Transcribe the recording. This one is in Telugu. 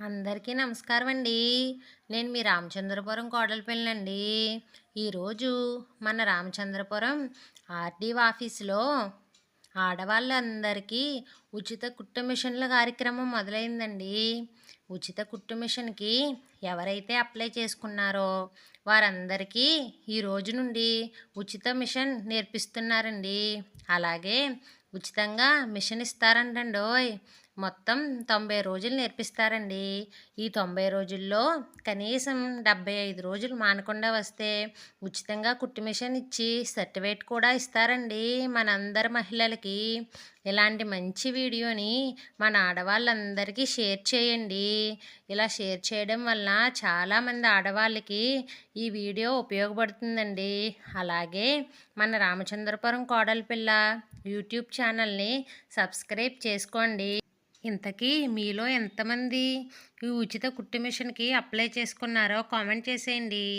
అందరికీ నమస్కారం అండి నేను మీ రామచంద్రపురం కోడలపల్లినండి ఈరోజు మన రామచంద్రపురం ఆర్డీ ఆఫీసులో ఆడవాళ్ళందరికీ ఉచిత కుట్టు మిషన్ల కార్యక్రమం మొదలైందండి. ఉచిత కుట్టు మిషన్కి ఎవరైతే అప్లై చేసుకున్నారో వారందరికీ ఈ రోజు నుండి ఉచిత మిషన్ నేర్పిస్తున్నారండి. అలాగే ఉచితంగా మిషన్ ఇస్తారంటండోయ్. మొత్తం తొంభై రోజులు నేర్పిస్తారండి. ఈ తొంభై రోజుల్లో కనీసం డెబ్బై ఐదు రోజులు మానకుండా వస్తే ఉచితంగా కుట్టు మిషన్ ఇచ్చి సర్టిఫికేట్ కూడా ఇస్తారండి మనందరి మహిళలకి. ఇలాంటి మంచి వీడియోని మన ఆడవాళ్ళందరికీ షేర్ చేయండి. ఇలా షేర్ చేయడం వల్ల చాలామంది ఆడవాళ్ళకి ఈ వీడియో ఉపయోగపడుతుందండి. అలాగే మన రామచంద్రపురం కోడలి పిల్ల యూట్యూబ్ ఛానల్ని సబ్స్క్రైబ్ చేసుకోండి. ఇంతకీ మీలో ఎంతమంది ఈ ఉచిత కుట్టు మిషన్కి అప్లై చేసుకున్నారో కామెంట్ చేసేయండి.